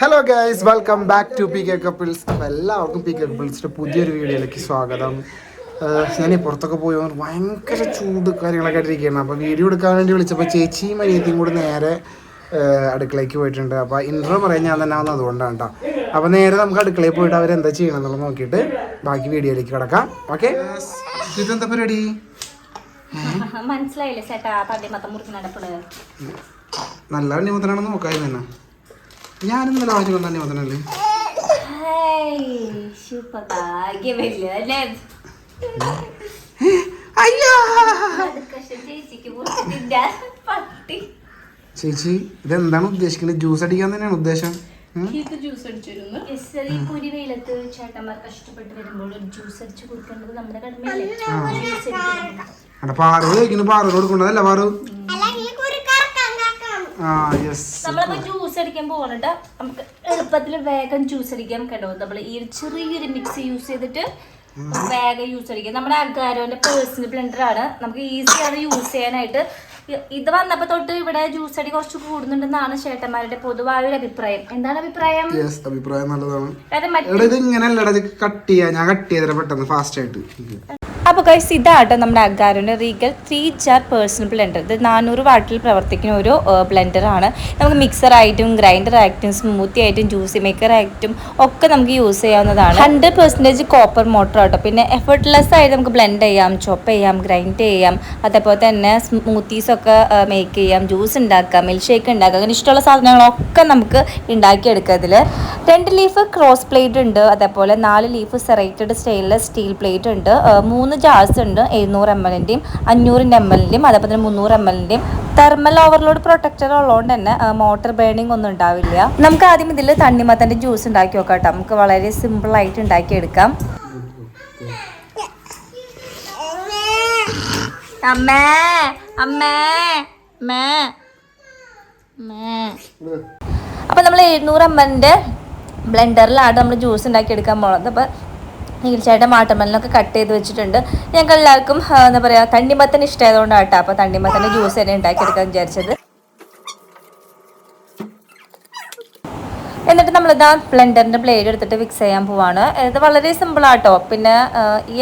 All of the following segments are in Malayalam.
Hello guys welcome back to P K couples അപ്പോൾ എല്ലാവർക്കും പി കെ കപ്പിൾസിന്റെ പുതിയൊരു വീഡിയോയിലേക്ക് സ്വാഗതം. ഞാൻ പുറത്തൊക്കെ പോയി ഭയങ്കര ചൂട് കാര്യങ്ങളൊക്കെ ആയിട്ടിരിക്കുകയാണ്. അപ്പോൾ വീഡിയോ എടുക്കാൻ വേണ്ടി വിളിച്ചപ്പോൾ ചേച്ചിയും അനിയത്തിയും കൂടി നേരെ അടുക്കളയ്ക്ക് പോയിട്ടുണ്ട്. അപ്പോൾ ഇൻട്രോ പറയാൻ ഞാൻ തന്നെ വന്നത് അതുകൊണ്ടാണ് കേട്ടോ അപ്പോൾ നേരെ നമുക്ക് അടുക്കളയിൽ പോയിട്ട് അവരെന്താ ചെയ്യണം എന്നുള്ളത് നോക്കിയിട്ട് ബാക്കി വീഡിയോയിലേക്ക് കിടക്കാം. ഓക്കെ ഇതെന്താ പരിപാടി? മനസ്സിലായില്ലേ ചേട്ടാ? നല്ല നിമന്ത്രണമെന്ന് നോക്കായിരുന്നു തന്നെ ഞാനും നല്ല വാങ്ങി വന്ന തന്നെ വന്നല്ലേ അല്ലേ? അയ്യോ. ചേച്ചി ഇതെന്താണ് ഉദ്ദേശിക്കുന്നത് ജ്യൂസ് അടിക്കാൻ തന്നെയാണ് ഉദ്ദേശം. പാറു കഴിക്കുന്നു. പാറു കൊടുക്കണ്ടതല്ല പാറു? നമ്മളിപ്പോ ജ്യൂസ് അടിക്കാൻ പോകണട്ട് നമുക്ക് എളുപ്പത്തിൽ വേഗം ജ്യൂസ് അടിക്കാൻ കേട്ടോ. നമ്മൾ ഈ ചെറിയൊരു മിക്സി യൂസ് ചെയ്തിട്ട് വേഗം യൂസ് അടിക്കാം. നമ്മുടെ അഗാരോന്റെ പേഴ്സണൽ ബ്ലെൻഡർ ആണ്. നമുക്ക് ഈസിയാണ് യൂസ് ചെയ്യാനായിട്ട്. ഇത് വന്നപ്പോ തൊട്ട് ഇവിടെ ജ്യൂസ് അടി കുറച്ച് കൂടുന്നുണ്ടെന്നാണ് ചേട്ടന്മാരുടെ പൊതുവായ ഒരു അഭിപ്രായം. എന്താണ് അഭിപ്രായം? അഭിപ്രായം നല്ലതാണ്. ഇങ്ങനെ കട്ട് ചെയ്യാ. ഞാൻ കട്ട് ചെയ്തരാ പെട്ടെന്ന് ഫാസ്റ്റ് ആയിട്ട്. അപ്പോൾ ഗൈസ് ഇതാട്ടോ നമ്മുടെ അഗാരോന്റെ regal three jar personal blender ഇത് നാനൂറ് വാട്ടിൽ പ്രവർത്തിക്കുന്ന ഒരു ബ്ലെൻഡറാണ് നമുക്ക് മിക്സറായിട്ടും ഗ്രൈൻഡർ ആയിട്ടും സ്മൂത്തി ആയിട്ടും ജ്യൂസി മേക്കർ ആയിട്ടും ഒക്കെ നമുക്ക് യൂസ് ചെയ്യാവുന്നതാണ്. ഹൺഡ്രഡ് പെർസെന്റേജ് കോപ്പർ മോട്ടർ ആട്ടോ. പിന്നെ എഫർട്ട്ലെസ് ആയിട്ട് നമുക്ക് ബ്ലെൻഡ് ചെയ്യാം ചോപ്പ് ചെയ്യാം ഗ്രൈൻഡ് ചെയ്യാം. അതേപോലെ തന്നെ സ്മൂത്തീസ് ഒക്കെ മേക്ക് ചെയ്യാം ജ്യൂസ് ഉണ്ടാക്കാം മിൽക്ക് ഷേക്ക് ഉണ്ടാക്കാം. അങ്ങനെ ഇഷ്ടമുള്ള സാധനങ്ങളൊക്കെ നമുക്ക് ഉണ്ടാക്കിയെടുക്കാം ഇതിൽ രണ്ട് ലീഫ് ക്രോസ് പ്ലേറ്റ് ഉണ്ട്. അതേപോലെ നാല് leaf serrated stainless steel plate ഉണ്ട്. മൂന്ന് ജാർസ് ഉണ്ട് എഴുന്നൂറ് എം എല്ലിന്റെയും അഞ്ഞൂറിന്റെ എം എല്ലിന്റെയും അതേപോലെ തന്നെ മുന്നൂറ് എം എല്ലിന്റെയും തെർമൽ ഓവർലോഡ് പ്രൊട്ടക്ടർ ഉള്ളതുകൊണ്ട് തന്നെ മോട്ടർ ബേണിംഗ് ഒന്നും ഉണ്ടാവില്ല. നമുക്ക് ആദ്യം ഇതിൽ തണ്ണിമത്തന്റെ ജ്യൂസ് ഉണ്ടാക്കി നോക്കാം കേട്ടോ നമുക്ക് വളരെ സിമ്പിളായിട്ട് ഉണ്ടാക്കിയെടുക്കാം. അമ്മേ അമ്മേ മേ അപ്പോൾ നമ്മൾ എഴുന്നൂറ് എം എല്ലിന്റെ ബ്ലെൻഡറിലാണ് നമ്മൾ ജ്യൂസ് ഉണ്ടാക്കി എടുക്കാൻ പോകുന്നത് അപ്പോൾ തീർച്ചയായിട്ടും വാട്ടർമെലനൊക്കെ കട്ട് ചെയ്ത് വെച്ചിട്ടുണ്ട്. ഞങ്ങൾക്ക് എല്ലാവർക്കും എന്താ പറയുക തണ്ണിമത്തൻ ഇഷ്ടമായതുകൊണ്ടാണ് കേട്ടോ അപ്പോൾ തണ്ണിമത്തന്റെ ജ്യൂസ് തന്നെ ഉണ്ടാക്കിയെടുക്കാൻ വിചാരിച്ചത്. എന്നിട്ട് നമ്മൾ നമ്മളിതാ ബ്ലെൻഡറിന്റെ ബ്ലേഡ് എടുത്തിട്ട് ഫിക്സ് ചെയ്യാൻ പോവാണ്. ഇത് വളരെ സിമ്പിളാട്ടോ പിന്നെ ഈ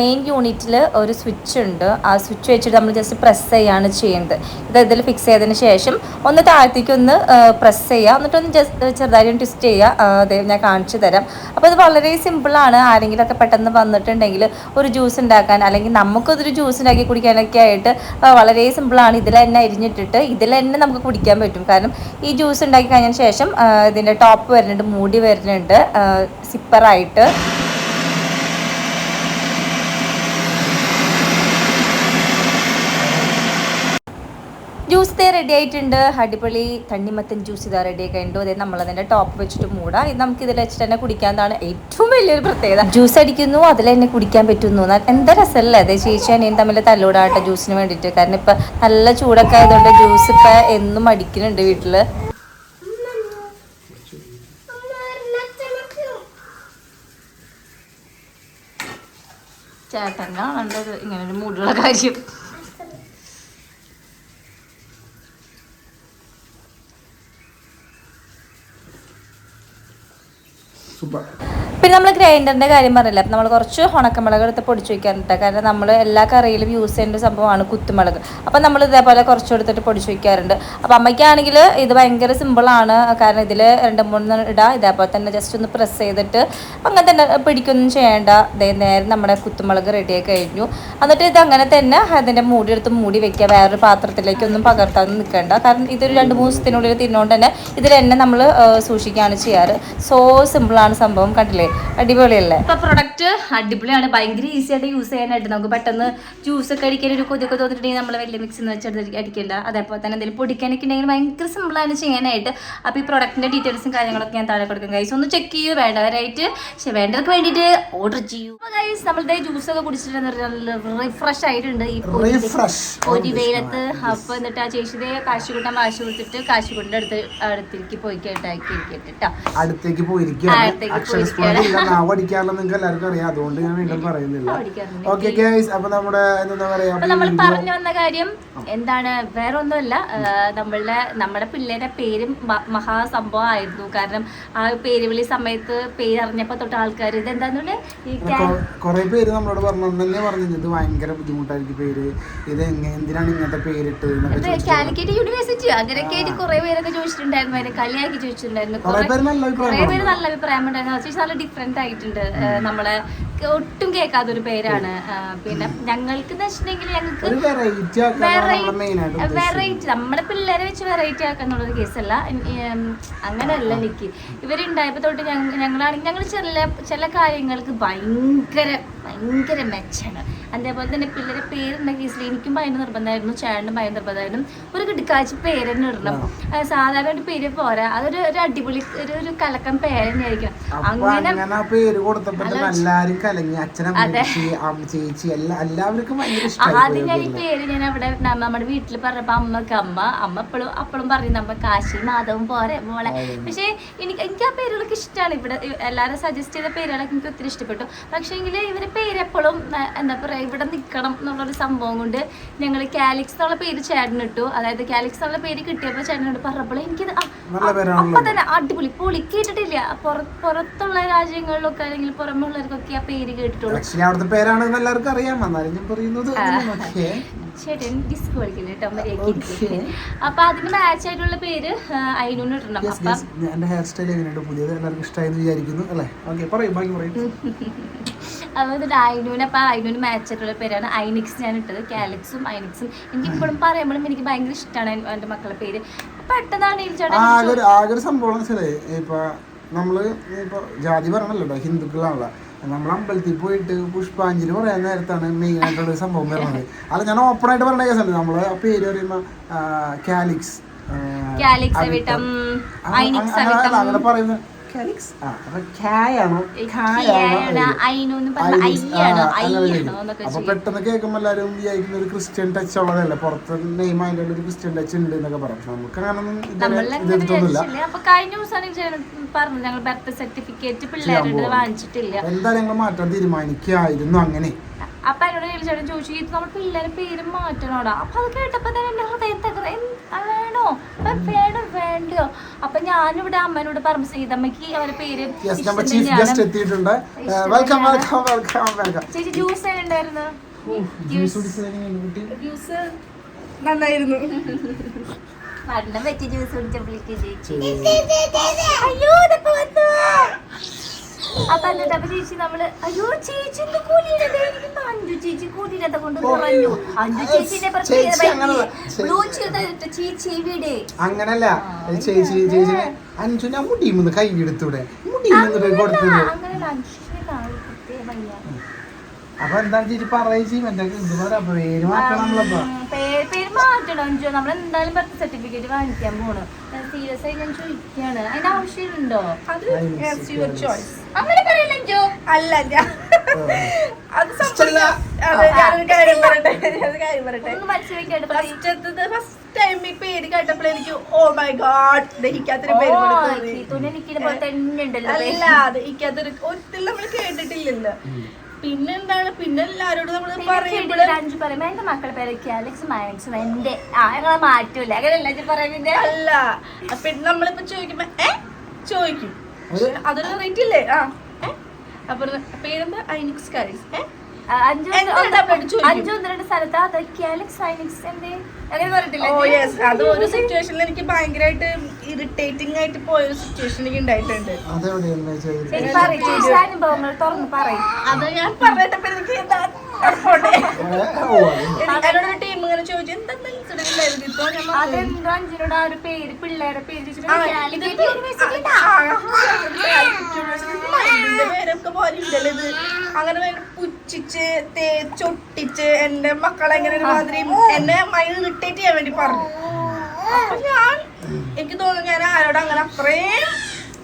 മെയിൻ യൂണിറ്റിൽ ഒരു സ്വിച്ച് ഉണ്ട്. ആ സ്വിച്ച് വെച്ചിട്ട് നമ്മൾ ജസ്റ്റ് പ്രസ് ചെയ്യാണ് ചെയ്യുന്നത്. ഇത് ഇതിൽ ഫിക്സ് ചെയ്തതിന് ശേഷം ഒന്ന് താഴത്തേക്ക് ഒന്ന് പ്രസ് ചെയ്യുക എന്നിട്ടൊന്ന് ജസ്റ്റ് ചെറുതായിട്ട് ട്വിസ്റ്റ് ചെയ്യുക അതേ ഞാൻ കാണിച്ചു തരാം. അപ്പോൾ ഇത് വളരെ സിമ്പിളാണ് ആരെങ്കിലുമൊക്കെ പെട്ടെന്ന് വന്നിട്ടുണ്ടെങ്കിൽ ഒരു ജ്യൂസ് ഉണ്ടാക്കാൻ അല്ലെങ്കിൽ നമുക്കതൊരു ജ്യൂസ് ഉണ്ടാക്കി കുടിക്കാനൊക്കെ ആയിട്ട് വളരെ സിമ്പിളാണ് ഇതിൽ തന്നെ അരിഞ്ഞിട്ടിട്ട് ഇതിൽ തന്നെ നമുക്ക് കുടിക്കാൻ പറ്റും. കാരണം ഈ ജ്യൂസ് ഉണ്ടാക്കി കഴിഞ്ഞതിന് ശേഷം ഇതിന്റെ ടോപ്പ് വരുന്നുണ്ട് മൂടി വരുന്നുണ്ട് സിപ്പറായിട്ട് ജ്യൂസ് ഇതേ റെഡി ആയിട്ടുണ്ട്. അടിപൊളി തണ്ണിമത്തൻ ജ്യൂസ് ഇതാ റെഡി ആയി കഴിഞ്ഞു അതായത് നമ്മളതിന്റെ ടോപ്പ് വെച്ചിട്ട് മൂടാം. ഇത് നമുക്ക് ഇതിൽ വെച്ചിട്ട് തന്നെ കുടിക്കാന്നാണ് ഏറ്റവും വലിയൊരു പ്രത്യേകത. ജ്യൂസ് അടിക്കുന്നു അതിൽ തന്നെ കുടിക്കാൻ പറ്റുന്നു. എന്താ രസമല്ലേ? അതെ ചേച്ചി അനിയൻ തമ്മിൽ തല്ലൂടാട്ടെ ജ്യൂസിന് വേണ്ടിയിട്ട് കാരണം ഇപ്പം നല്ല ചൂടൊക്കെ ആയതുകൊണ്ട് ജ്യൂസ് ഇപ്പം എന്നും അടിക്കുന്നുണ്ട് വീട്ടിൽ ചേട്ടനാ കണ്ടത് ഇങ്ങനെ ഒരു മൂടുള്ള കാര്യം. പിന്നെ നമ്മൾ ഗ്രൈൻഡറിന്റെ കാര്യം പറഞ്ഞില്ല? അപ്പം നമ്മൾ കുറച്ച് ഉണക്കമുളക് എടുത്ത് പൊടിച്ച് വയ്ക്കാറുണ്ട് കാരണം നമ്മൾ എല്ലാ കറിയിലും യൂസ് ചെയ്യേണ്ട സംഭവമാണ് കുത്തുമുളക്. അപ്പം നമ്മൾ ഇതേപോലെ കുറച്ച് എടുത്തിട്ട് പൊടിച്ച് വയ്ക്കാറുണ്ട് അപ്പം അമ്മയ്ക്കാണെങ്കിൽ ഇത് ഭയങ്കര സിമ്പിളാണ് കാരണം ഇതിൽ രണ്ട് മൂന്ന് ഇടാം. ഇതേപോലെ തന്നെ ജസ്റ്റ് ഒന്ന് പ്രസ് ചെയ്തിട്ട് അങ്ങനെ തന്നെ പിടിക്കൊന്നും ചെയ്യേണ്ട. നേരെ നമ്മുടെ കുത്തുമുളക് റെഡിയായി കഴിഞ്ഞു. എന്നിട്ട് ഇത് അങ്ങനെ തന്നെ അതിന്റെ മൂടി എടുത്ത് മൂടി വെക്കുക. വേറൊരു പാത്രത്തിലേക്കൊന്നും പകർത്താൻ നിൽക്കേണ്ട. കാരണം ഇതൊരു രണ്ട് മൂന്ന് ദിവസത്തിനുള്ളിൽ തിന്നുകൊണ്ട് തന്നെ ഇതിൽ തന്നെ നമ്മൾ സൂക്ഷിക്കുകയാണ് ചെയ്യാറ്. സോ സിമ്പിളാണ് സംഭവം. കണ്ടില്ലേ? അടിപൊളിയല്ലേ? ഇപ്പൊ പ്രൊഡക്റ്റ് അടിപൊളിയാണ്. ഭയങ്കര ഈസി ആയിട്ട് യൂസ് ചെയ്യാനായിട്ട് നമുക്ക് പെട്ടെന്ന് ജ്യൂസ് ഒക്കെ അടിക്കാൻ ഒരു കൊതിയൊക്കെ തോന്നിട്ടുണ്ടെങ്കിൽ നമ്മൾ വലിയ മിക്സ് എന്ന് വെച്ചെടുത്ത് അടിക്കേണ്ട. അതേപോലെ തന്നെ എന്തെങ്കിലും പൊടിക്കാനൊക്കെ ഉണ്ടെങ്കിൽ ഭയങ്കര സിമ്പിളാണ് ചെയ്യാനായിട്ട്. അപ്പോൾ ഈ പ്രൊഡക്റ്റിന്റെ ഡീറ്റെയിൽസും കാര്യങ്ങളൊക്കെ ഞാൻ താഴെ കൊടുക്കും. ഗൈസ് ഒന്ന് ചെക്ക് ചെയ്യൂ. വേണ്ടവരായിട്ട് പക്ഷെ വേണ്ടവർക്ക് വേണ്ടിട്ട് ഓർഡർ ചെയ്യൂ. ഗൈസ് നമ്മളുടെ ജ്യൂസ് ഒക്കെ കുടിച്ചിട്ട് റിഫ്രഷ് ആയിട്ടുണ്ട്. ഈ ഒരു വെയിലത്ത്. അപ്പൊ എന്നിട്ട് ആ ചേച്ചിയുടെ കാശുകൂട്ടം കാശ് കൊടുത്തിട്ട് കാശുകൂട്ടിന്റെ അടുത്ത് അടുത്തേക്ക് പോയി കേട്ടാക്കി കേട്ടോ അടുത്തേക്ക് പോയിരിക്കും അടുത്തേക്ക് അതില്ല നാവ് അടിക്കാറില്ല നിങ്ങൾക്ക് എല്ലാവർക്കും അറിയാം. അതുകൊണ്ട് ഞാൻ വീണ്ടും പറയുന്നില്ല. ഓക്കെ ഗൈസ് അപ്പൊ നമ്മുടെ എന്താ പറയാ നമ്മൾ പറഞ്ഞു വന്ന കാര്യം എന്താണ് വേറെ ഒന്നുമല്ല നമ്മളുടെ നമ്മുടെ പിള്ളേരുടെ പേരും മഹാസംഭവം ആയിരുന്നു. കാരണം ആ പേര് വിളി സമയത്ത് പേര് അറിഞ്ഞപ്പോ തൊട്ട് ആൾക്കാർ ഇത് എന്താന്നുള്ളത് കുറെ പേര് നമ്മളോട് പറഞ്ഞു തന്നെ പറഞ്ഞു ഇത് ഭയങ്കര ബുദ്ധിമുട്ടായിരിക്കും പേര്. ഇത് എങ്ങനെ എന്തിനാണ് ഇങ്ങനത്തെ പേരിട്ട് കാലിക്കറ്റ് യൂണിവേഴ്സിറ്റി അങ്ങനെയൊക്കെ കുറെ പേരൊക്കെ ചോദിച്ചിട്ടുണ്ടായിരുന്നു കളിയാക്കി ചോദിച്ചിട്ടുണ്ടായിരുന്നു. കുറെ പേര് നല്ല അഭിപ്രായം ഉണ്ടായിരുന്നു. നല്ല ഡിഫറെന്റ് ആയിട്ടുണ്ട്. നമ്മളെ ഒട്ടും കേൾക്കാത്ത ഒരു പേരാണ് പിന്നെ ഞങ്ങൾക്ക് എന്ന് വെച്ചിട്ടുണ്ടെങ്കിൽ ഞങ്ങൾക്ക് വെറൈറ്റി നമ്മുടെ പിള്ളേരെ വെച്ച് വെറൈറ്റി ആക്കാന്നുള്ളൊരു കേസല്ല അങ്ങനെയല്ല എനിക്ക് ഇവരുണ്ടായപ്പോ തൊട്ട് ഞങ്ങ- ഞങ്ങളാണെങ്കിൽ ഞങ്ങൾ ചില ചില കാര്യങ്ങൾക്ക് ഭയങ്കര ഭയങ്കര മെച്ചാണ് അതേപോലെ തന്നെ പിള്ളേരെ പേരുണ്ടെങ്കിൽ കേസിൽ എനിക്കും ഭയങ്കര നിർബന്ധമായിരുന്നു ചേട്ടനും ഭയങ്കര നിർബന്ധമായിരുന്നു. ഒരു കിടക്കാഴ്ച പേര് തന്നെ ഇടണം സാധാരണ ഒരു പേര് പോരാ. അതൊരു ഒരു അടിപൊളി ഒരു ഒരു കലക്കം പേര് തന്നെയായിരിക്കണം അങ്ങനെ പേര് കലങ്ങി. ചേച്ചി എല്ലാവർക്കും ആദ്യം ഞാൻ ഈ പേര് ഞാൻ അവിടെ നമ്മുടെ വീട്ടിൽ പറഞ്ഞപ്പോ അമ്മയ്ക്ക് അമ്മ അമ്മ എപ്പോഴും അപ്പോഴും പറയും നമ്മ കാശി മാധവും പോരെ മോളെ. പക്ഷേ എനിക്ക് എനിക്ക് ആ പേരുകളൊക്കെ ഇഷ്ടമാണ് ഇവിടെ എല്ലാരും എല്ലാവരും സജസ്റ്റ് ചെയ്ത പേരുകളൊക്കെ എനിക്ക് ഒത്തിരി ഇഷ്ടപ്പെട്ടു. പക്ഷേ എങ്കിൽ ഇവരെ പേര് എപ്പോഴും എന്താ പറയാ ഇവിടെ നിൽക്കണം എന്നുള്ളൊരു സംഭവം കൊണ്ട് ഞങ്ങൾ കാലിക്സ് എന്നുള്ള പേര് ചേട്ടനിട്ടു അതായത് കാലിക്സ് എന്നുള്ള പേര് കിട്ടിയപ്പോൾ ചേട്ടനോട് പറഞ്ഞപ്പോൾ എനിക്ക് അപ്പം തന്നെ അടിപൊളി. പൊളി കേട്ടിട്ടില്ല. പുറ പുറത്തുള്ള രാജ്യങ്ങളിലൊക്കെ അല്ലെങ്കിൽ പുറമുള്ളവർക്കൊക്കെ ആ പേര് കേട്ടിട്ടുള്ളൂ. ചേട്ടൻ ഡിസ്ക് കളിക്കില്ല? കേട്ടോ മര്യാദയ്ക്ക് അപ്പൊ അതിന് മാച്ച് ആയിട്ടുള്ള പേര് ഐനൂന്ന് ഇടണം. എന്റെ ഹെയർ സ്റ്റൈൽ എങ്ങനെയുണ്ട്? പുതിയത് എല്ലാവർക്കും ഇഷ്ടമായി എന്ന് വിചാരിക്കുന്നു അല്ലേ? ഓക്കെ പറയും ബാക്കി പറയും. അപ്പൊ എന്നിട്ട് അയിനൂന് ആ അയിനൂന് മാച്ച് ആയിട്ടുള്ള പേരാണ് ഐനിക്സ് ഞാൻ ഇട്ടത്. കാലിക്സും ഐനിക്സും. എനിക്ക് ഇപ്പോഴും പറയുമ്പോഴും എനിക്ക് ഭയങ്കര ഇഷ്ടമാണ് എന്റെ മക്കളുടെ പേര്. പെട്ടെന്നാണ് ആകെ സംഭവം ഇപ്പൊ നമ്മൾ ഇപ്പൊ ജാതി പറഞ്ഞല്ലോ ഹിന്ദുക്കളാണല്ലോ. നമ്മൾ അമ്പലത്തിൽ പോയിട്ട് പുഷ്പാഞ്ജലി പറയാൻ നേരത്താണ് മെയിൻ ആയിട്ടുള്ള ഒരു സംഭവം വരുന്നത്. അല്ല ഞാൻ ഓപ്പൺ ആയിട്ട് പറഞ്ഞ കേസല്ല നമ്മൾ ആ പേര് പറയുമ്പോ ആ, കാലിക്സ് ആ, ആ, അങ്ങനെ പറയുന്നത് കാലിക്സ് ആ അപ്പൊ പെട്ടെന്ന് കേൾക്കുമ്പോൾ എല്ലാവരും വിചാരിക്കുന്ന ഒരു ക്രിസ്ത്യൻ ടച്ച് ഉള്ളതല്ലേ? പുറത്ത് നെയ്മ് അതിന്റെ ഒരു ക്രിസ്ത്യൻ ടച്ച് ഉണ്ട് എന്നൊക്കെ പറയാം. പക്ഷെ നമുക്ക് അങ്ങനൊന്നും ഇതുവരെ ഇത് നമ്മളങ്ങനെ ചെയ്തിട്ടൊന്നുമില്ല വിചാരിച്ചില്ല. അപ്പൊ കഴിഞ്ഞ ദിവസമാണ് പറഞ്ഞു ഞങ്ങൾ ബർത്ത് സർട്ടിഫിക്കറ്റ് പിള്ളേരുടെ വാങ്ങിച്ചിട്ടില്ല. എന്താ ഞങ്ങൾ മാറ്റാൻ തീരുമാനിക്കായിരുന്നു അങ്ങനെ. അപ്പൊ എന്നോട് ചേട്ടൻ ചോദിച്ചു ഇത് നമ്മുടെ പിള്ളേരെ പേര് മാറ്റണോടാ? അപ്പൊ അത് കേട്ടപ്പോ തന്നെ എന്റെ ഹൃദയം തകർ വേണോ അപ്പൊ വേണോ വേണ്ടോ അപ്പൊ ഞാനിവിടെ അമ്മനോട് പറഞ്ഞു സീതമ്മക്ക് അവരെ പേര് നമ്മൾ ചേച്ചി ജ്യൂസ് ഉണ്ടായിരുന്നു ജ്യൂസ് നന്നായിരുന്നു. വണ്ണം വെച്ച് ജ്യൂസ് കുടിച്ചപ്പോഴേക്ക് അയ്യോ ഇതൊക്കെ വന്നു? അപ്പൊ എന്നിട്ട് അപ്പൊ ചേച്ചി നമ്മൾ അയ്യോ ചേച്ചി എന്ത് കൂലിയിടത് എനിക്ക് അഞ്ചു ചേച്ചി കൂലിയിടത്തെ കൊണ്ട് പറഞ്ഞു അഞ്ചു ചേച്ചിന്റെ ചേച്ചി അങ്ങനല്ല. ചേച്ചി അങ്ങനല്ല. ചേച്ചി ചേച്ചി അഞ്ചു ഞാൻ മുടിയുമെന്ന് കൈ എടുത്തൂടെ? മുടിയും അങ്ങനെ അപ്പൊ എന്താ ചേച്ചി ചെയ്യും എന്തൊക്കെ ഇത് പറയാ പേര് മാറ്റണം നമ്മളപ്പോ. പേര് മാറ്റണം അഞ്ചു. നമ്മൾ എന്തായാലും ബർത്ത് സർട്ടിഫിക്കറ്റ് വാങ്ങിക്കാൻ പോണ്. സീരിയസ് ആയി ഞാൻ ചോദിക്കാണ്. അതിന്റെ ആവശ്യമുണ്ടോ? അത് യുവർ ചോയ്സ് അങ്ങനെ പറയില്ല അഞ്ചു? അല്ല ഞാൻ അത് ഫസ്റ്റ് ടൈം ഈ പേര് കേട്ടപ്പോൾ എനിക്ക് ഓ മൈ ഗോഡ് ദഹിക്കാത്തൊരു പേര് അല്ല അത് ഇക്കാത്തൊരു ഒത്തിരി നമ്മൾ കേട്ടിട്ടില്ലല്ലോ. പിന്നെ എന്താണ് പിന്നെ എല്ലാരോടും നമ്മൾ പറയുമ്പോൾ അഞ്ചു പറയുമ്പോ എന്റെ മക്കളെ പേരൊക്കെ അലക്സ് മാക്സും എന്റെ ആ ഞങ്ങളെ മാറ്റൂല. അങ്ങനെ എല്ലാവരും പറയുമ്പോ അല്ല. പിന്നെ നമ്മളിപ്പോ ചോദിക്കുമ്പോ ഏ? ചോദിക്കും. അതൊരു റേറ്റ് ഇല്ലേ? ആ ഏ? അപ്പൊ പേരെന്താ? ഐനിക്സ് കാരീസ് ഏ? സ്ഥലത്ത്? അതൊക്കെ അലക്സ് എന്തേ? അങ്ങനെ പറഞ്ഞിട്ടില്ല. അത് ഒരു സിറ്റുവേഷനിൽ എനിക്ക് ഭയങ്കരമായിട്ട് ഇറിറ്റേറ്റിംഗ് ആയിട്ട് പോയ ഒരു സിറ്റുവേഷൻ എനിക്ക് ഉണ്ടായിട്ടുണ്ട് അനുഭവങ്ങൾ തുറന്ന് പറയും. അത് ഞാൻ പറഞ്ഞിട്ടപ്പോ എനിക്ക് എന്നോട് ഇങ്ങനെ ചോദിച്ചു എന്താ ഇൻസിഡന്റ് ഉണ്ടായിരുന്നു ഇപ്പൊ ഞാൻ അഞ്ചിനോട് ആ ഒരു പേര് പിള്ളേരെ പേര് ചോദിച്ചിട്ട് ആ, കാലിക്കറ്റ് ആ, ഇതിന്റെ പേരൊക്കെ പോലെ ഉണ്ടല്ലോ ഇത്. അങ്ങനെ പുച്ഛിച്ച് തേച്ചൊട്ടിച്ച് എന്റെ മക്കളെ എങ്ങനെ ഒരു മാതിരി എന്നെ മൈൻഡ് ഇറിറ്റേറ്റ് ചെയ്യാൻ വേണ്ടി പറഞ്ഞു. അപ്പൊ ഞാൻ എനിക്ക് തോന്നുന്നു ഞാൻ ആരോട് അങ്ങനെ അത്രയും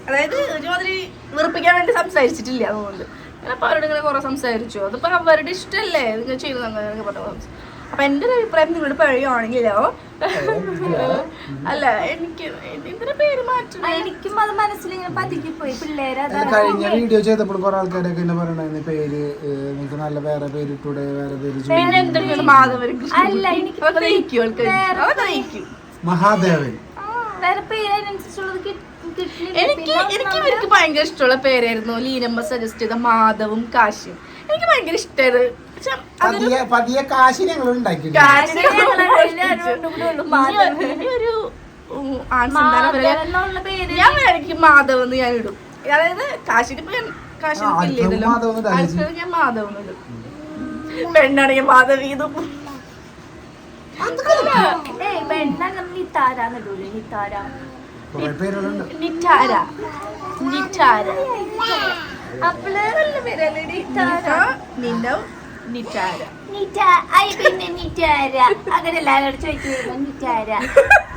അതായത് ഒരുമാതിരി വെറുപ്പിക്കാൻ വേണ്ടി സംസാരിച്ചിട്ടില്ല അതുകൊണ്ട് അപ്പൊ അവരോട് ഇങ്ങനെ കുറെ സംസാരിച്ചു. അതിപ്പോ അവരുടെ ഇഷ്ടമല്ലേ നിങ്ങൾ ചെയ്തു അങ്ങനെ പറഞ്ഞു. അപ്പൊ എന്റെ ഒരു അഭിപ്രായം നിങ്ങൾ പറയുവാണെങ്കിലോ? അല്ല എനിക്ക് ഇതിന്റെ പേര് മാറ്റണം എനിക്കും അത് മനസ്സിലിങ്ങനെ പതുക്കി പോയി പിള്ളേരെ കഴിഞ്ഞ വീഡിയോ ചെയ്തപ്പോൾ കുറെ ആൾക്കാരൊക്കെ എന്നെ പറയണ പേര് നിങ്ങൾക്ക് നല്ല വേറെ പേര് ഇട്ടൂടെ വേറെ പേര് മാധവർക്ക് മാധവൻ? അല്ല, എനിക്ക് മഹാദേവൻ. വേറെ പേര് അതിനനുസരിച്ചുള്ളത് കിട്ടി-. എനിക്ക് എനിക്ക് ഇവർക്ക് ഭയങ്കര ഇഷ്ടമുള്ള പേരായിരുന്നു. ലീനമ്മ സജസ്റ്റ് ചെയ്ത മാധവും കാശിയും. എനിക്ക് ഭയങ്കര അതൊരു പതിയെ ഞങ്ങൾ ഉണ്ടാക്കി ഒരു ഞാൻ എനിക്ക് മാധവ് എന്ന് ഞാൻ ഇടും. അതായത് കാശിന് ഇപ്പൊ ഞാൻ മാധവ് ഞാൻ ഇടും. പെണ്ണാണെങ്കിൽ മാധവി ഇതും. നിത്താര കുറെ പേരുകളുണ്ട് നിറ്റാര. നിറ്റാര. അപ്പൾ നല്ല പേരല്ലേ നിത്താര നിന്ന നിറ്റാര. നിറ്റ ഐ പിന്നെ നിറ്റാര. അങ്ങനെ എല്ലാവരോടും ചോദിക്കുന്നു നിറ്റാര.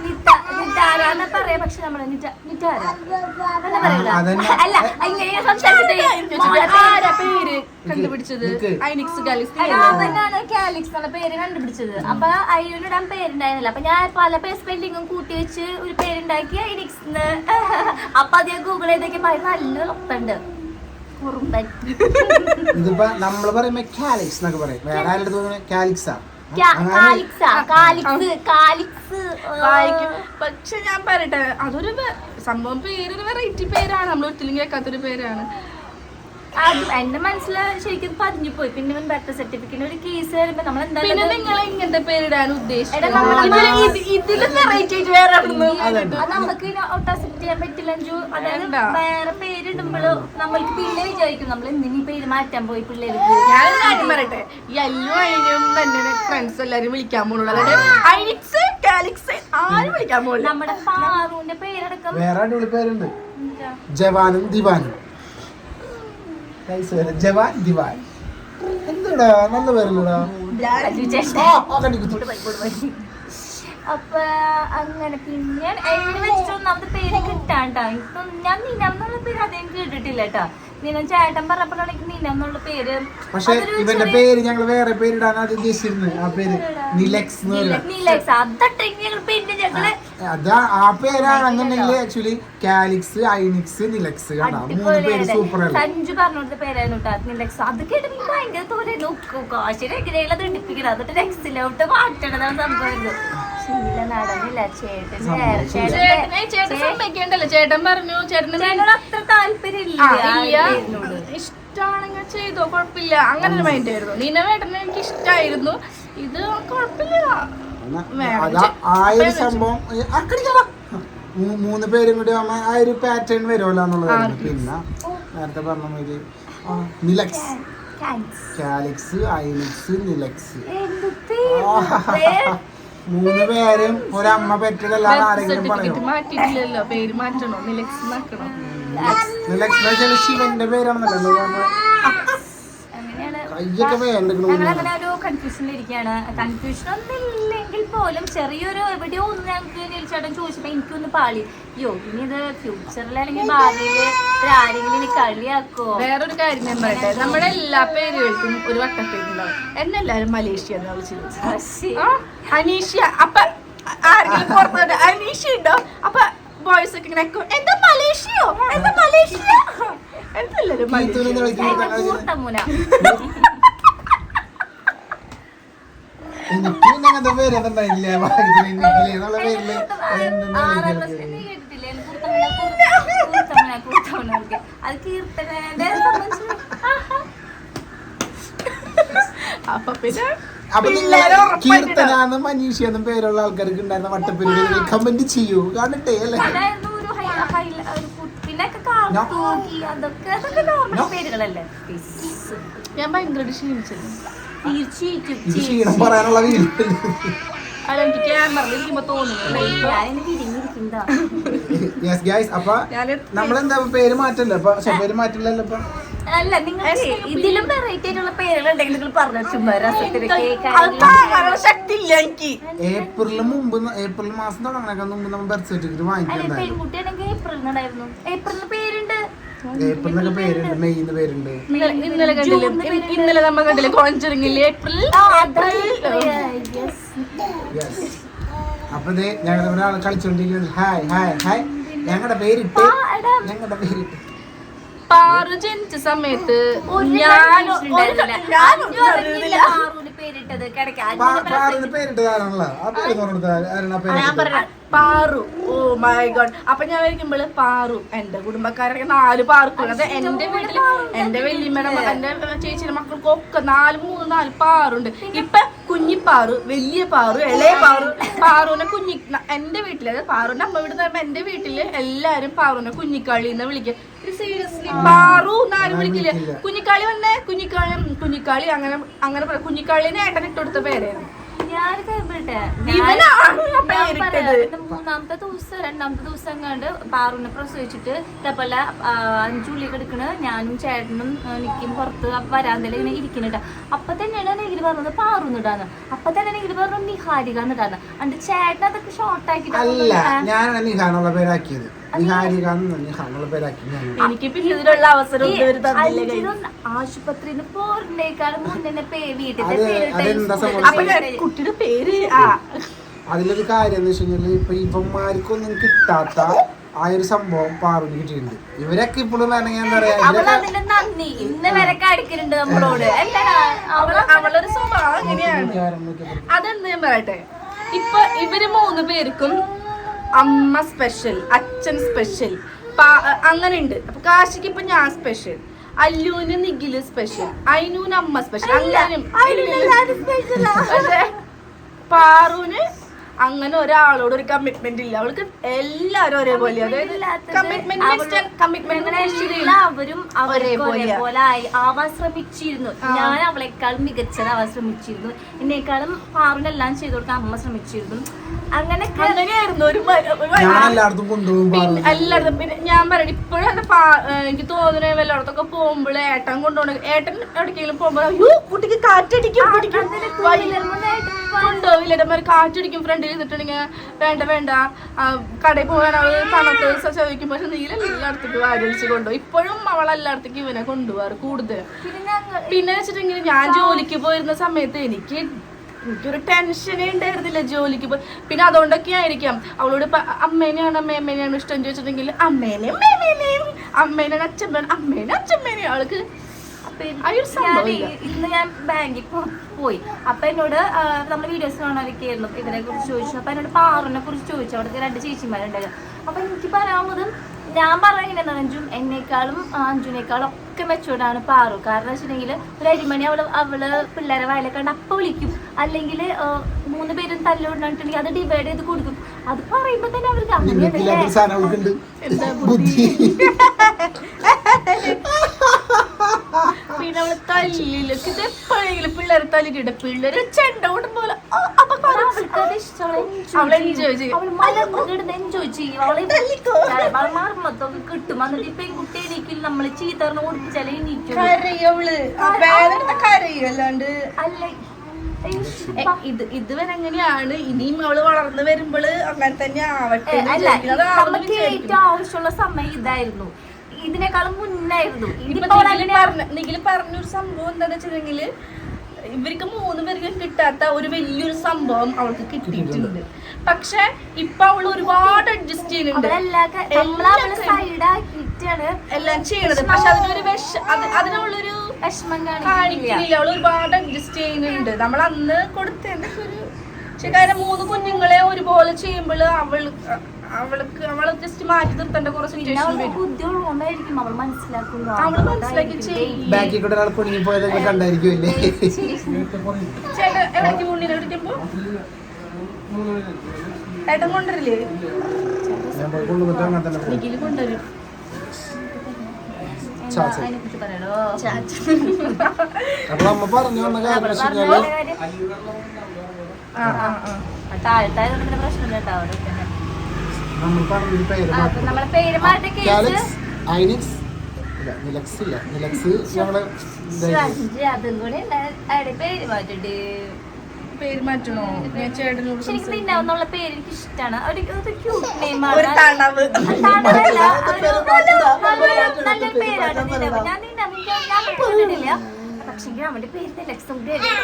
നിത്ത നിറ്റാരാന്ന് പറയാ പക്ഷെ നമ്മൾ നിറ്റ നിറ്റാര. അങ്ങനെ പറയൂല. അതന്നെ. അല്ല ഇങ്ങനെ സംസാരിച്ചിട്ട് ആരാ പേര് കണ്ടുപിടിച്ചത്? നിക്ക്. ഐനിക്സ് ഗാലക്സി അവനാണ് കാലിക്സ് എന്നുള്ള പേര് കണ്ടുപിടിച്ചത്. അപ്പൊ അതിനിടാൻ പേരുണ്ടായിരുന്നില്ല. അപ്പൊ ഞാൻ പല പേര് സ്പെല്ലിങ്ങും കൂട്ടി വെച്ച് ഒരു പേരുണ്ടാക്കി ഐനിക്സ് അപ്പൊ അത് ഞാൻ ഗൂഗിൾ ചെയ്തൊക്കെ നല്ല ഒത്തുണ്ട് കുറുമ്പൻ ഇതിപ്പോ നമ്മൾ പറയുമ്പോ കാലിക്സ് എന്നൊക്കെ പറയും. വേറെ ആരുടെ തോന്നുന്നു കാലിക്സാ കാലിക്സ് കാലിക്സ് കാലിക്സ് വായിക്കും പക്ഷെ ഞാൻ പറയട്ടെ അതൊരു സംഭവം പേരൊരു വെറൈറ്റി പേരാണ്. നമ്മൾ ഒരിക്കലും കേൾക്കാത്തൊരു പേരാണ്. എന്റെ മനസ്സിൽ ശരിക്കും പതിഞ്ഞു പോയി പിന്നെ ബർത്ത് സർട്ടിഫിക്കറ്റ് ഒരു കേസ് വരുമ്പോ നമ്മൾ പിന്നെ എന്തായാലും നിങ്ങൾ ഇങ്ങനത്തെ പേരിടാൻ ഉദ്ദേശിച്ചത്? നമുക്ക് ഒട്ട് അക്സെപ്റ്റ് ചെയ്യാൻ പറ്റില്ല അഞ്ചു അതായത് വേണ്ട. വേറെ പേരിടുമ്പോൾ നമ്മൾക്ക് പിന്നെ വിചാരിക്കും നമ്മൾ എന്തിനീ പേര് മാറ്റാൻ പോയി പിള്ളേർക്ക് ഞാൻ കാര്യം പറയട്ടെ? ഈ അല്ലു തന്നെ ഫ്രണ്ട്സ് എല്ലാരും വിളിക്കാൻ പോകുള്ളൂ അതായത് ഐനിക്സ് കാലിക്സ് ആരും വിളിക്കാൻ പോകില്ല നമ്മുടെ പാറുവിന്റെ പേരടക്കം വേറെ അടിപൊളി പേരുണ്ട്. ജവാനും ദിവാനും. ജവാൻ ദിവാൻ. എന്തുടാ? നല്ല പേരല്ലടാ. അപ്പൊ അങ്ങനെ പിന്നെ എന്നെ വെച്ചിട്ട് ഒന്നാമത്തെ പേര് കിട്ടാണ്ടാ. ഇപ്പൊ ഞാൻ നിനം എന്നുള്ള പേര് അദ്ദേഹം കേട്ടിട്ടില്ല കേട്ടാ. നിനം ചേട്ടൻ പറഞ്ഞപ്പോഴാണ് എനിക്ക് നിനം എന്നുള്ള പേര്. പക്ഷെ ഇവന്റെ പേര് ഞങ്ങൾ വേറെ ആദ്യം ഉദ്ദേശിച്ചിരുന്നത്. ആ പേര് നിലക്സ് നിലക്സ്. അതട്ടെ ഞങ്ങൾ പിന്നെ ഞങ്ങൾ അത് ആ പേരാണ് അങ്ങനെയെങ്കിൽ ആക്ച്വലി കാലിക്സ് ഐനിക്സ് നിലക്സ് കണ്ടാ മൂന്ന് പേര് സൂപ്പർ അല്ലേ? സഞ്ജു പറഞ്ഞോടുത്ത പേരായിരുന്നു നീലക്സ് അത് കേട്ടപ്പോ ഭയങ്കര തോന്നുന്നു കാശിനെ എങ്ങനെയുള്ള തെണ്ടിപ്പിക്കണം എന്നിട്ട് നെക്സിലോട്ട് മാറ്റണതാണ് സംഭവം. ചേട്ടൻ പറഞ്ഞു ചേട്ടന് അത്ര താല്പര്യമില്ല. പേരിനോട്. ഇഷ്ടാണെങ്കിൽ ചെയ്തോ കുഴപ്പമില്ല. അങ്ങനെ ഒരു മൈൻഡ് ആയിരുന്നു. നീനവേട്ടനെ എനിക്ക് ഇഷ്ടായിരുന്നു ഇത് കുഴപ്പമില്ല. അതാ ആ ഒരു സംഭവം ഏ, ആ, കടിക്കടാ. മൂ- മൂന്ന് പേരും കൂടി ആവുമ്പോ ആ ഒരു പാറ്റേൺ വരുമല്ലോ എന്നുള്ളതാണ് പിന്നെ നേരത്തെ പറഞ്ഞ മാതിരി നിലക്സ്. കാലിക്സ് ഐലിക്സ് നിലക്സ്? മൂന്ന് പേരും ഒരമ്മ പെറ്റതല്ലാതെ ആരെങ്കിലും പറയും? നിലക്സ് ശിവന്റെ പേരാണെന്നല്ലോ? ഞങ്ങളങ്ങനെ ഒരു കൺഫ്യൂഷനിൽ ഇരിക്കുകയാണ്. കൺഫ്യൂഷൻ ഒന്നും ഇല്ലെങ്കിൽ പോലും ചെറിയൊരു എവിടെയോ ഒന്ന് ഞങ്ങൾക്ക് നിൽച്ചേട്ടൻ ചോദിച്ചപ്പോ എനിക്കൊന്ന് പാളി. യോ ഇനി ഇത് ഫ്യൂച്ചറിൽ അല്ലെങ്കിൽ ഭാവിയിൽ ആരെങ്കിലും ഇനി കളിയാക്കോ വേറൊരു കാര്യം ഞാൻ പറയട്ടെ. നമ്മുടെ എല്ലാ പേരുകൾക്കും ഒരു വട്ടപ്പേരുണ്ടാവും. എന്നെല്ലാരും മലേഷ്യ എന്ന് വിളിച്ചത്. അനീഷ്യ. അപ്പൊ ആരെങ്കിലും പുറത്തോട്ട് അനീഷ്യ ഉണ്ടോ? അപ്പൊ ബോയ്സ് ഒക്കെ ഇങ്ങനെ എന്താ മലേഷ്യയോ എന്താ മലേഷ്യ എന്തെല്ലാരും കീത്തുവിനെ മലേഷ്യ വിളിക്കുന്നത് അതിന്റെ കൂർത്തമ്മൂന. എനിക്ക് പിന്നെ അങ്ങനത്തെ പേര് എന്തുണ്ടായില്ല ഭാഗ്യത്തിന് എനിക്കില്ലേ എന്നുള്ള പേരിൽ എന്തെന്ന് ആറാം വിളിക്കുന്നത്. ക്ലാസ്സിൽ നീ കേട്ടിട്ടില്ലേ? കൂർത്തമ്മൂന, കൂർത്തമ്മൂന, കൂർത്തമ്മൂന, കൂർത്തമ്മൂന ഒക്കെ. അത് കീർത്തനേന്റെ ആഹാ. അപ്പൊ പിന്നെ അപ്പൊ ഉറപ്പായിട്ടുണ്ടാവും. കീർത്തനാന്നും പേരുള്ള ആൾക്കാർക്ക് ഉണ്ടായിരുന്ന വട്ടപ്പേരുകൾ കമന്റ് ചെയ്യൂ. കാണട്ടെ അല്ലേ? ഞാൻ ക്ഷീണിച്ചത്. ക്ഷീണം പറയാനുള്ള യെസ് ഗൈസ് അപ്പൊ നമ്മളെന്താ പേര് മാറ്റല്ലോ? അപ്പൊ പേര് മാറ്റില്ലല്ലോ ഇപ്പൊ? അല്ല നിങ്ങൾ ഇതിലും വെറൈറ്റി ആയിട്ടുള്ള പേരുകൾ ഉണ്ടെങ്കിൽ നിങ്ങൾ പറഞ്ഞു ശക്തി ഇല്ല എനിക്ക്. ഏപ്രിൽ മുമ്പ് ഏപ്രിൽ മാസം തുടങ്ങണേക്കാൾ മുമ്പ് നമ്മൾ ബർത്ത് സർട്ടിഫിക്കറ്റ് പെൺകുട്ടിയാണെങ്കിൽ ഉണ്ടായിരുന്നു. ഏപ്രിലിന് പേരുണ്ട്. ഏപ്രിൽ എന്നൊക്കെ പേരുണ്ട് മെയ് എന്ന് പേരുണ്ട്. ഇന്നലെ കണ്ടില്ലേ? ഇന്നലെ നമ്മൾ കണ്ടില്ലേ? കോഞ്ചറിങ്ങില്ലേ ഏപ്രിൽ? യെസ്. അപ്പൊ ദേ ഞങ്ങളുടെ ഒരാൾ കളിച്ചോണ്ടിരിക്കുന്നത് ഹായ് ഹായ് ഹായ് ഞങ്ങളുടെ പേരിട്ട് ഞങ്ങളുടെ പേരിട്ട്. പാറു ജനിച്ച സമയത്ത് ഞാൻ പേരിട്ടത് ആരാണല്ലോ? ആ പേര് ആരാണ് ആ പാറു. Oh my God. അപ്പൊ ഞാൻ വരയ്ക്കുമ്പോൾ പാറു എന്റെ കുടുംബക്കാരൊക്കെ നാല് പാർക്കുള്ളത്. എന്റെ വീട്ടിൽ എന്റെ വല്യമ്മയുടെ എന്റെ ചേച്ചിയുടെ മക്കൾക്കും ഒക്കെ നാല് മൂന്ന് നാല് പാറുണ്ട്. ഇപ്പൊ കുഞ്ഞിപ്പാറു വലിയ പാറു ഇളയ പാറു പാറുവിനെ കുഞ്ഞി എന്റെ വീട്ടിൽ അതായത് പാറുവിന്റെ അമ്മ വീട് എന്റെ വീട്ടിൽ എല്ലാരും പാറുവിനെ കുഞ്ഞിക്കാളി എന്ന് വിളിക്കുക വിളിക്കില്ല. കുഞ്ഞിക്കാളി വന്നേ? കുഞ്ഞിക്കാളി കുഞ്ഞിക്കാളി അങ്ങനെ അങ്ങനെ പറയാം കുഞ്ഞിക്കാളിനെ ഏട്ടൻ ഇട്ടുകൊടുത്ത പേരായിരുന്നു മൂന്നാമത്തെ ദിവസം രണ്ടാമത്തെ ദിവസം കണ്ട് പാറുവിനെ പ്രസവിച്ചിട്ട് ഇതേപോലെ അഞ്ചു അഞ്ചുള്ളി കിടക്കണ് ഞാനും ചേട്ടനും നിക്കും പുറത്ത് വരാന്തല ഇങ്ങനെ ഇരിക്കുന്നുണ്ട് അപ്പൊ തന്നെയാണ് നെഗിരി പറഞ്ഞത് പാറുന്നിടാന്ന് അപ്പൊ തന്നെ നെഗിരി പറഞ്ഞു നിഹാരിക എന്നിട്ടാണ് അണ്ട് ചേട്ടൻ അതൊക്കെ ഷോർട്ട് അല്ല ആക്കിട്ട് ഞാനാണ് നിഹാനുള്ള പേരാക്കിയത്. എനിക്ക് ഇതിനുള്ള അവസരം മുന്നേ വീട്ടിലെ കുട്ടിയുടെ പേര് ആ. അതിലൊരു കാര്യം എന്ന് വെച്ച് കഴിഞ്ഞാൽ ഇപ്പൊ ഇവന്മാർക്കൊന്നും കിട്ടാത്ത ആ ഒരു സംഭവം പാറുവിന് കിട്ടിയിട്ടുണ്ട്. ഇവരൊക്കെ ഇപ്പോഴും വേണമെങ്കിൽ എന്താ പറയാ അതെന്ത് ഞാൻ പറയട്ടെ? ഇപ്പൊ ഇവർ മൂന്ന് പേർക്കും അമ്മ സ്പെഷ്യൽ അച്ഛൻ സ്പെഷ്യൽ അങ്ങനെ ഉണ്ട് അപ്പൊ കാശിക്ക് ഇപ്പൊ ഞാൻ സ്പെഷ്യൽ അല്ലൂന് നിഖിൽ സ്പെഷ്യൽ അയിനൂന് അമ്മ സ്പെഷ്യൽ അങ്ങനെ പക്ഷേ പാറുവിന് അങ്ങനെ ഒരാളോട് ഒരു കമ്മിറ്റ്മെന്റ് ഇല്ല അവൾക്ക് എല്ലാരും ഒരേപോലെ അതായത് കമ്മിറ്റ്മെന്റ് കമ്മിറ്റ്മെന്റ് ആവാൻ ശ്രമിച്ചിരുന്നു ഞാൻ അവളെക്കാളും മികച്ചത് ആവാൻ ശ്രമിച്ചിരുന്നു എന്നെക്കാളും പാറിനെല്ലാം ചെയ്തു കൊടുക്കാൻ അമ്മ ശ്രമിച്ചിരുന്നു മ- എല്ലായിടത്തും കൊണ്ടുപോകും പിന്നെ എല്ലായിടത്തും പിന്നെ ഞാൻ പറയട്ടെ ഇപ്പോഴും എന്റെ പാ- എനിക്ക് തോന്നുന്നു വല്ലയിടത്തൊക്കെ പോകുമ്പോൾ ഏട്ടൻ കൊണ്ടുപോകണം ഏട്ടൻ എവിടേക്കെങ്കിലും പോകുമ്പോൾ അയ്യോ കുട്ടിക്ക് കാറ്റടിക്കും പിടിക്കും. കൊണ്ടുപോവില്ല. ഇടമാര് കാറ്റടിക്കും ഫ്രണ്ടിൽ ഇരുന്നിട്ടുണ്ടെങ്കിൽ വേണ്ട വേണ്ട. കടയിൽ പോകാൻ അവൾ തണുത്ത ദിവസം ചോദിക്കും. പക്ഷെ നീല എല്ലായിടത്തേക്ക് വാരിച്ച് കൊണ്ടുപോകും. ഇപ്പോഴും അവൾ എല്ലായിടത്തേക്ക് ഇവനെ കൊണ്ടുപോകാറ് കൂടുതൽ. പിന്നെ വെച്ചിട്ടുണ്ടെങ്കിൽ ഞാൻ ജോലിക്ക് പോയിരുന്ന സമയത്ത് എനിക്ക് എനിക്കൊരു ടെൻഷനേ ഉണ്ടായിരുന്നില്ല ജോലിക്ക് പിന്നെ അതുകൊണ്ടൊക്കെ ആയിരിക്കാം. അവളോട് ഇപ്പൊ അമ്മേനെയാണ് അമ്മേമ്മേനെയാണ് ഇഷ്ടം ചോദിച്ചിട്ടുണ്ടെങ്കിൽ അമ്മേനെയും മേമേനെയും അമ്മേനാണ് അച്ഛമ്മേനെ അമ്മേനെ അച്ഛമ്മേനെയും അവൾക്ക്. ഇന്ന് ഞാൻ ബാങ്കിൽ പോയി. അപ്പൊ എന്നോട് നമ്മൾ വീഡിയോസ് കാണാനൊക്കെയായിരുന്നു ഇതിനെ കുറിച്ച് ചോദിച്ചു. അപ്പൊ എന്നോട് പാറിനെ കുറിച്ച് ചോദിച്ചു. അവിടുത്തെ രണ്ട് ചേച്ചിമാരുണ്ടായിരുന്നു. അപ്പൊ എനിക്ക് പറയാവുന്നത് ഞാൻ പറയുന്നത് അഞ്ചും എന്നെക്കാളും അഞ്ചുനേക്കാളും അഞ്ജുനേക്കാളും ഒക്കെ മെച്ചൂർഡാണ് പാറു. കാരണം വെച്ചിട്ടുണ്ടെങ്കിൽ ഒരു അരിമണി അവൾ അവൾ പിള്ളേരെ വയലെ കണ്ട് അപ്പൊ വിളിക്കും. അല്ലെങ്കിൽ മൂന്ന് പേരും തല്ലുകൊണ്ടിട്ടുണ്ടെങ്കിൽ അത് ഡിവൈഡ് ചെയ്ത് കൊടുക്കും. അത് പറയുമ്പോ തന്നെ അവർക്ക് എന്താ ബുദ്ധി. പിന്നെ അവൾ തല്ലിലൊക്കെ ഇത് എപ്പോഴെങ്കിലും പിള്ളേരെ തല്ലിട്ട് പിള്ളേര് ചെണ്ട കൊണ്ട് പോലെ മർമ്മത്തൊക്കെ കിട്ടും. എന്നിട്ട് ഈ പെൺകുട്ടി എണീക്കില്ല നമ്മൾ ചീത്തറിന് ഓടിപ്പിച്ചാലേ എണീക്കും കരയവൾ ആ വേദന കരയും അല്ലാണ്ട്. അല്ല ഇത് ഇതുവരെ എങ്ങനെയാണ് ഇനിയും അവൾ വളർന്നു വരുമ്പോൾ അങ്ങനെ തന്നെ ആവട്ടെ അല്ല നമുക്ക്. ഏറ്റവും ആവശ്യമുള്ള സമയം ഇതായിരുന്നു. ഇതിനേക്കാളും മുന്നായിരുന്നു. പറഞ്ഞ പറഞ്ഞൊരു സംഭവം എന്താണെന്ന് വെച്ചിട്ടുണ്ടെങ്കിൽ ഇവർക്ക് മൂന്ന് പേർക്കും കിട്ടാത്ത ഒരു വലിയൊരു സംഭവം അവൾക്ക് കിട്ടിയിട്ടുണ്ട്. പക്ഷെ ഇപ്പൊ അവൾ ഒരുപാട് അഡ്ജസ്റ്റ് ചെയ്യുന്നുണ്ട്. എല്ലാം ചെയ്യണത്. പക്ഷെ അതിനൊരു വിഷ അത് അതിനുള്ളൊരു വിഷമം കാണിക്കുന്നില്ല. അവൾ ഒരുപാട് അഡ്ജസ്റ്റ് ചെയ്യുന്നുണ്ട്. നമ്മൾ അന്ന് കൊടുത്തതിന്റെ ഒരു പക്ഷെ കാരണം മൂന്ന് കുഞ്ഞുങ്ങളെ ഒരുപോലെ ചെയ്യുമ്പോൾ അവൾ അവൾക്ക് അവളെ ജസ്റ്റ് മാറ്റി നിർത്തേണ്ട കുറച്ച് പിന്നെ സിറ്റുവേഷൻ അവൾക്ക് വരും. ബുദ്ധി ഉള്ളതുകൊണ്ടായിരിക്കും അവൾ മനസ്സിലാക്കുന്നു അവൾ മനസ്സിലാക്കി ചെയ്യും. ബാക്കിൽ കൂടെ ഒരാൾ കുടുങ്ങി പോയതൊക്കെ കണ്ടായിരിക്കുമല്ലേ ചേട്ടൻ ഇടയ്ക്ക് മുന്നിൽ കൊണ്ടുവരില്ലേ? ഞാൻ പോയി കൊണ്ടുവന്നിട്ട് അങ്ങനെ തന്നെ പോകും നിഖിൽ കൊണ്ടുവരും ചാച്ച. അതിനെ കുറിച്ച് അപ്പൊ അമ്മ പറഞ്ഞു വന്ന കാര്യം. താഴ്ത്തായതുകൊണ്ട് പ്രശ്നമില്ല കേട്ടോ അവിടെ തന്നെ നമ്മൾ പറഞ്ഞൊരു പേര് ആ, അപ്പൊ മാറ്റി നമ്മളെ പേര് മാറ്റ കേസ്. ഐനിക്സ് നിലക്സ് ഇല്ല നിലക്സ് ഇതായി. അതും കൂടെ അവിടെ പേര് മാറ്റിട്ട് പേര് മാറ്റണോ? ഞാൻ ചേട്ടനോട് ശരിക്കും എന്നുള്ള പേര് എനിക്ക് ഇഷ്ടമാണ് ഒരു ക്യൂട്ട് ഒരു നെയിമാണ് തണവ് നല്ലൊരു പേരാണ് നിലവ്. ഞാൻ നിന്നെ- നിന്നെ- ഞാൻ പേരിട്ടില്ല. പക്ഷെങ്കിൽ അവന്റെ പേര് ലക്ഷം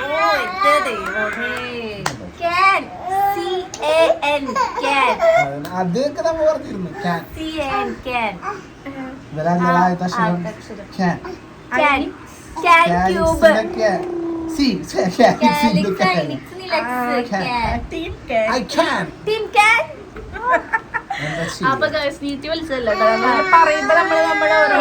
ഓ എന്റെ ദൈവമേ. Can C A N can. അതൊക്കെ നമ്മൾ പറഞ്ഞിരുന്നു can C A N can. ഇവരങ്ങനെ ആദ്യത്തെ അക്ഷരം can cube കാലിക്സിന്റെ can C can I can. Team can അപ്പൊ വീട്ടിൽ വിളിച്ചതല്ല? പറയുമ്പോ നമ്മൾ നമ്മുടെ ഓരോ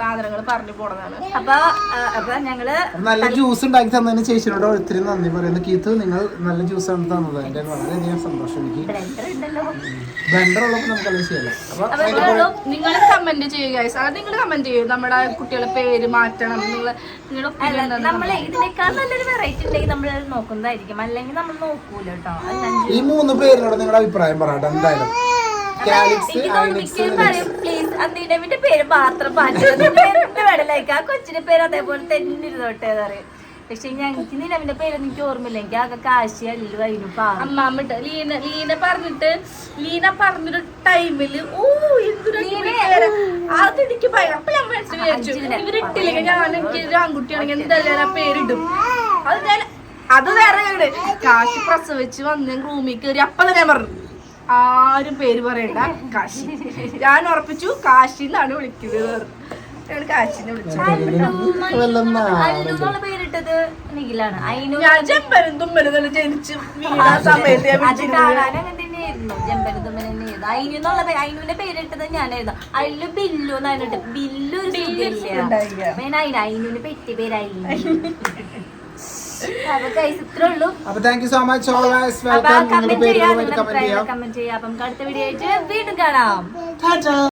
സാധനങ്ങൾ പറഞ്ഞു പോണതാണ്. അപ്പൊ ആ, അപ്പൊ ഞങ്ങൾ നല്ല ജ്യൂസ് ഉണ്ടാക്കി തന്നതിന് ചേച്ചിയോട് ഒത്തിരി നന്ദി പറയുന്നു. കീത്ത് നിങ്ങൾ നല്ല ജ്യൂസ് ആണ് തന്നത്. എന്റെ വളരെയധികം സന്തോഷം എനിക്ക്. ബ്ലെൻഡർ നിങ്ങൾ കമന്റ് ചെയ്യുക അത് നിങ്ങൾ കമന്റ് ചെയ്യൂ നമ്മുടെ കുട്ടികളെ പേര് മാറ്റണം. നിങ്ങൾ നമ്മളെ ഇതിനേക്കാൾ നല്ലൊരു വെറൈറ്റി ഉണ്ടെങ്കിൽ നമ്മൾ നോക്കുന്നതായിരിക്കും. അല്ലെങ്കിൽ നമ്മൾ നോക്കൂലോ കേട്ടോ. ഈ മൂന്ന് പേരിനോട് നിങ്ങളുടെ അഭിപ്രായം പറയട്ടെ എന്തായാലും പേര് മാത്രം ആ കൊച്ചിന്റെ പേര് അതേപോലെ തന്നെ ഇരുന്നോട്ടെ പറയും. പക്ഷെ ഞങ്ങൾക്ക് നിലവിന്റെ പേര് എനിക്ക് ഓർമ്മയില്ല. എനിക്ക് ആകെ കാശി അല്ലു അതിന് അമ്മാമ്മട്ട് ലീന ലീന പറഞ്ഞിട്ട് ലീന പറഞ്ഞൊരു ടൈമിൽ ഓ അതെനിക്ക് ഭയ- അപ്പൊ ഞാൻ മനസ്സിൽ വിചാരിച്ചു അഞ്ചിന്. ഇവരിട്ടില്ലെങ്കിൽ ഞാൻ എനിക്ക് ഒരു ആൺകുട്ടിയാണെങ്കിൽ എന്തായാലും ആ പേരിടും. അത് ഞാൻ അത് വേറെ കാശി പ്രസവിച്ച് വന്ന് റൂമിൽ കയറി അപ്പൊ തന്നെ പറഞ്ഞു ആരും പേര് പറയണ്ട. കാശി. ഞാൻ ഉറപ്പിച്ചു കാശി എന്നാണ് വിളിക്കുന്നത് കാശിനെ വിളിച്ചു. പേരിട്ടത് ഞാൻ തന്നെ ജനിച്ച് വീണ സമയത്ത് ഞാൻ വിളിച്ചിരുന്നത്. അതിനുള്ള അതിനുവിന്റെ പേരിട്ടത് ഞാനായിരുന്നു അതിൽ ബില്ലു എന്നായിട്ട് ബില്ലു ഒരു ഞാൻ അതിന് പെറ്റി പേരായി അപ്പൊ thank you so much all guys welcome നിങ്ങളുടെ പേരുകൾ കമന്റ് ചെയ്യാം. കമന്റ് ചെയ്യാം. അപ്പം അടുത്ത വീഡിയോ ആയിട്ട് വീണ്ടും കാണാം.